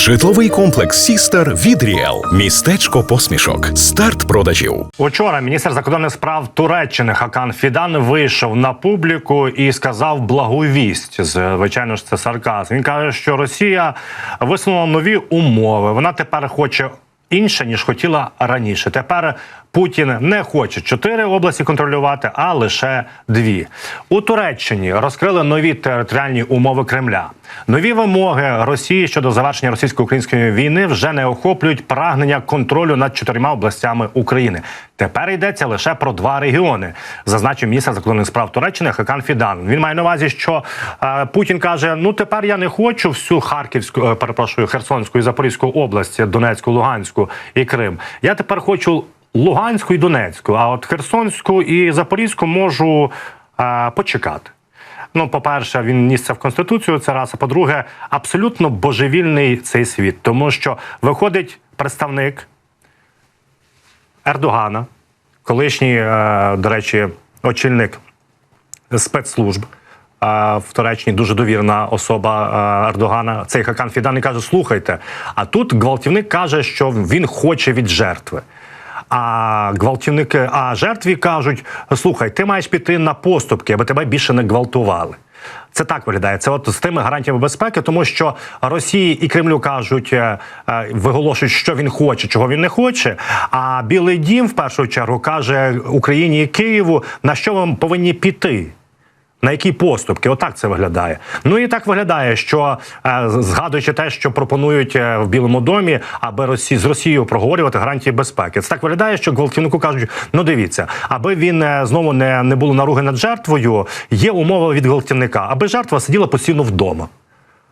Житловий комплекс Сістер від Ріел. Містечко посмішок. Старт продажів. Учора міністр закордонних справ Туреччини Хакан Фідан вийшов на публіку і сказав благу вість. Звичайно ж, це сарказм. Він каже, що Росія висунула нові умови. Вона тепер хоче інше ніж хотіла раніше. Тепер Путін не хоче чотири області контролювати, а лише дві. У Туреччині розкрили нові територіальні умови Кремля. Нові вимоги Росії щодо завершення російсько-української війни вже не охоплюють прагнення контролю над чотирма областями України. Тепер йдеться лише про два регіони, зазначив міністр закордонних справ Туреччини Хакан Фідан. Він має на увазі, що е, Путін каже: ну тепер я не хочу всю Харківську, е, перепрошую, Херсонську і Запорізьку області, Донецьку, Луганську і Крим. Я тепер хочу Луганську і Донецьку, а от Херсонську і Запорізьку можу е, почекати. Ну, по-перше, він ніс це в конституцію. Це раз. А по-друге, абсолютно божевільний цей світ, тому що виходить представник Ердогана, колишній, е, до речі, очільник спецслужб. е, В Туреччині дуже довірна особа е, Ердогана. Цей Хакан Фідан і каже: слухайте. А тут гвалтівник каже, що він хоче від жертви. А гвалтівники, а жертві кажуть: слухай, ти маєш піти на поступки, аби тебе більше не гвалтували. Це так виглядає. Це от з тими гарантіями безпеки, тому що Росії і Кремлю кажуть, е, е, виголошують, що він хоче, чого він не хоче. А Білий Дім в першу чергу каже Україні і Києву, на що вам повинні піти. На які поступки? Отак це виглядає. Ну і так виглядає, що е, згадуючи те, що пропонують е, в Білому домі, аби Росі з Росією проговорювати гарантії безпеки. Це так виглядає, що гвалтівнику кажуть: ну дивіться, аби він е, знову не, не було наруги над жертвою. Є умова від гвалтівника, аби жертва сиділа постійно вдома.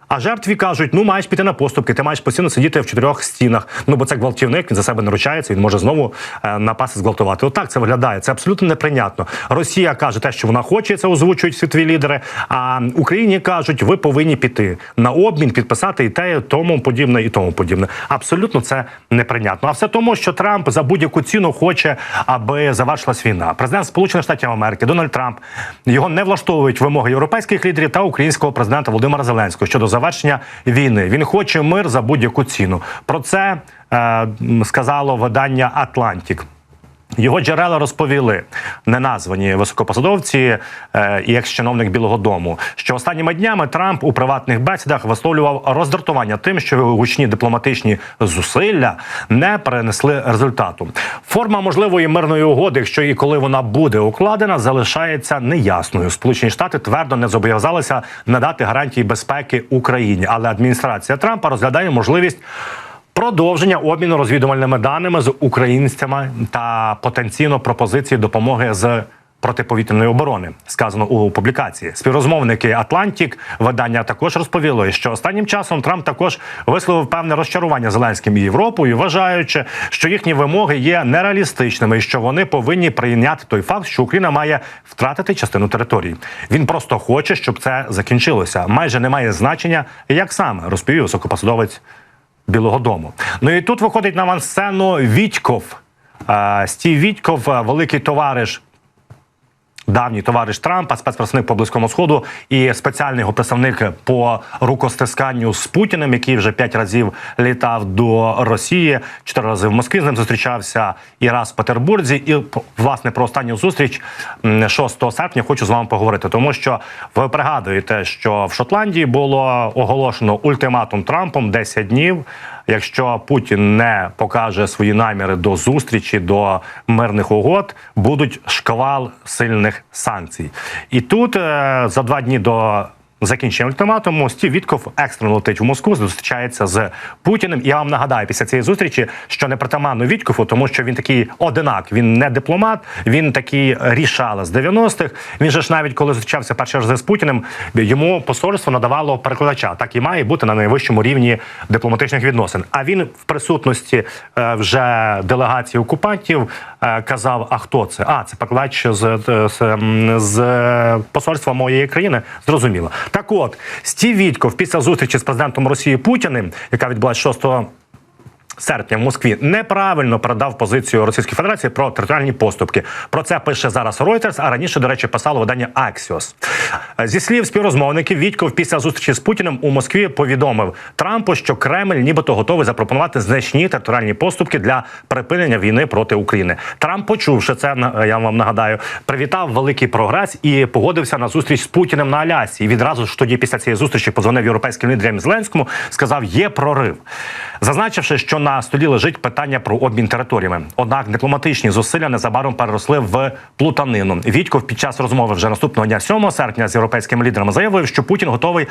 А жертві кажуть: ну маєш піти на поступки, ти маєш постійно сидіти в чотирьох стінах. Ну бо це гвалтівник, він за себе не ручається, він може знову е, напасти зґвалтувати. Отак це виглядає. Це абсолютно неприйнятно. Росія каже те, що вона хоче, це озвучують світові лідери. А Україні кажуть, ви повинні піти на обмін, підписати і те, і тому подібне, і тому подібне. Абсолютно це неприйнятно. А все тому, що Трамп за будь-яку ціну хоче, аби завершилась війна. Президент Сполучених Штатів Америки Дональд Трамп його не влаштовують вимоги європейських лідерів та українського президента Володимира Зеленського щодо завершення війни. Він хоче мир за будь-яку ціну. Про це е, сказало видання Атлантік. Його джерела розповіли неназвані високопосадовці е, і екс-чиновник Білого Дому, що останніми днями Трамп у приватних бесідах висловлював роздратування тим, що його гучні дипломатичні зусилля не принесли результату. Форма можливої мирної угоди, якщо і коли вона буде укладена, залишається неясною. Сполучені Штати твердо не зобов'язалися надати гарантії безпеки Україні, але адміністрація Трампа розглядає можливість. Продовження обміну розвідувальними даними з українцями та потенційно пропозиції допомоги з протиповітряної оборони сказано у публікації. Співрозмовники Атлантік видання також розповіли, що останнім часом Трамп також висловив певне розчарування Зеленським і Європою, вважаючи, що їхні вимоги є нереалістичними і що вони повинні прийняти той факт, що Україна має втратити частину території. Він просто хоче, щоб це закінчилося. Майже немає значення, як саме розповів високопосадовець. Білого Дому. Ну і тут виходить на авансцену Вітьков. Стів Вітьков, великий товариш. Давній товариш Трампа, спецпредставник по близькому сходу і спеціальний його представник по рукостисканню з Путіним, який вже п'ять разів літав до Росії, чотири рази в Москві з ним зустрічався і раз в Петербурзі. І власне про останню зустріч м, 6 серпня хочу з вами поговорити, тому що ви пригадуєте, що в Шотландії було оголошено ультиматум Трампом 10 днів. Якщо Путін не покаже свої наміри до зустрічі до мирних угод, будуть шквал сильних санкцій. І тут е, за два дні до закінчення ультиматуму Стів Вітков екстрено летить в Москву, зустрічається з Путіним. Я вам нагадаю після цієї зустрічі, що не притаманно Віткову, тому що він такий одинак. Він не дипломат, він такий рішала з 90-х. Він же ж навіть коли зустрічався перший раз з Путіним, йому посольство надавало перекладача. Так і має бути на найвищому рівні дипломатичних відносин. А він в присутності е, вже делегації окупантів е, казав: А хто це? А це перекладач з, з, м, з посольства моєї країни. Зрозуміло. Так, от Стів Вітков після зустрічі з президентом Росії Путіним, яка відбулася 6 серпня в Москві неправильно передав позицію Російської Федерації про територіальні поступки. Про це пише зараз Reuters, а раніше, до речі, писало видання Axios. Зі слів співрозмовників, Вітьков після зустрічі з Путіним у Москві повідомив Трампу, що Кремль нібито готовий запропонувати значні територіальні поступки для припинення війни проти України. Трамп, почувши це, я вам нагадаю, привітав великий прогрес і погодився на зустріч з Путіним на Алясі. І відразу ж тоді, після цієї зустрічі, позвонив європейським лідерам Зеленському, сказав, є прорив, зазначивши, що на столі лежить питання про обмін територіями. Однак дипломатичні зусилля незабаром переросли в плутанину. Вітьков під час розмови вже наступного дня 7 серпня з європейськими лідерами заявив, що Путін готовий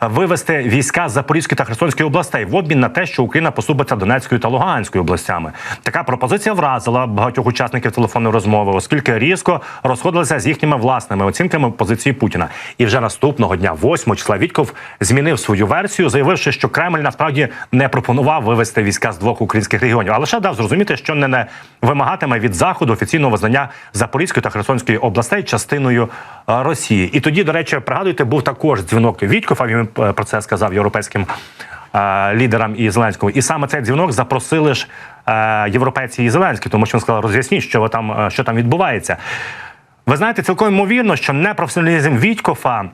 вивести війська з Запорізької та Херсонської областей в обмін на те, що Україна поступиться Донецькою та Луганською областями. Така пропозиція вразила багатьох учасників телефонної розмови, оскільки різко розходилися з їхніми власними оцінками позиції Путіна. І вже наступного дня, 8 числа, Вітков змінив свою версію, заявивши, що Кремль насправді не пропонував вивести війська з двох українських регіонів, а лише дав зрозуміти, що не, не вимагатиме від заходу офіційного визнання Запорізької та Херсонської областей частиною е, Росії. І тоді, до речі, пригадуєте, був також дзвінок Вітькова. Він е, про це сказав європейським е, лідерам і Зеленському. І саме цей дзвінок запросили ж європейці і Зеленський, тому що він сказав, роз'ясніть, що там що там відбувається. Ви знаєте, цілком ймовірно, що непрофесіоналізм Вітькофа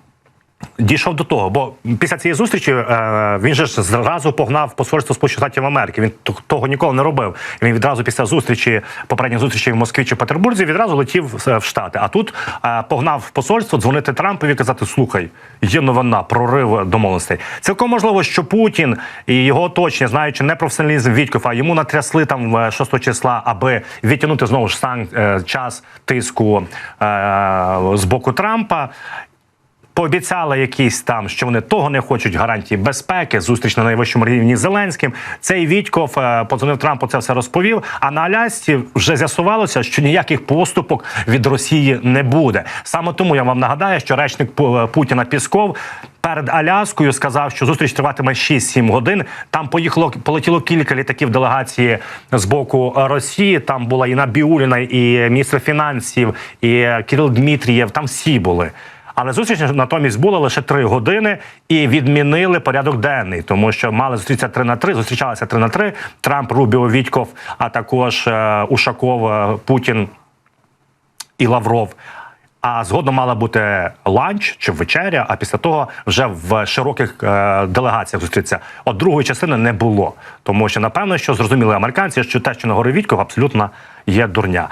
дійшов до того, бо після цієї зустрічі е, він же ж зразу погнав посольство Сполучених Штатів Америки. Він того ніколи не робив. Він відразу після зустрічі, попередньої зустрічі в Москві чи Петербурзі, відразу летів е, в Штати. А тут е, погнав посольство дзвонити Трампові і казати: слухай, є новина, прорив домовленостей. Цілком можливо, що Путін і його оточення, знаючи непрофесіоналізм Вітькофа, йому натрясли там е, 6 числа, аби відтягнути знову ж сан е, час тиску е, з боку Трампа. Пообіцяли якісь там, що вони того не хочуть гарантії безпеки, зустріч на найвищому рівні з Зеленським. Цей Вітьков е, подзвонив Трампу, це все розповів. А на Алясці вже з'ясувалося, що ніяких поступок від Росії не буде. Саме тому я вам нагадаю, що речник Пу- Путіна Пісков. Перед Аляскою сказав, що зустріч триватиме 6-7 годин. Там поїхало полетіло кілька літаків делегації з боку Росії. Там була і Набіуліна, і міністр фінансів, і Кирил Дмитрієв. Там всі були. Але зустріч натомість була лише три години і відмінили порядок денний, тому що мали зустрітися 3 на 3, зустрічалися 3 на 3. Трамп, Рубіо, Вітьков, а також е, Ушаков, е, Путін і Лавров. А згодом мала бути ланч чи вечеря, а після того вже в широких е, делегаціях зустрітися. От другої частини не було, тому що напевно, що зрозуміли американці, що те, що на горі Вітьков, абсолютно є дурня.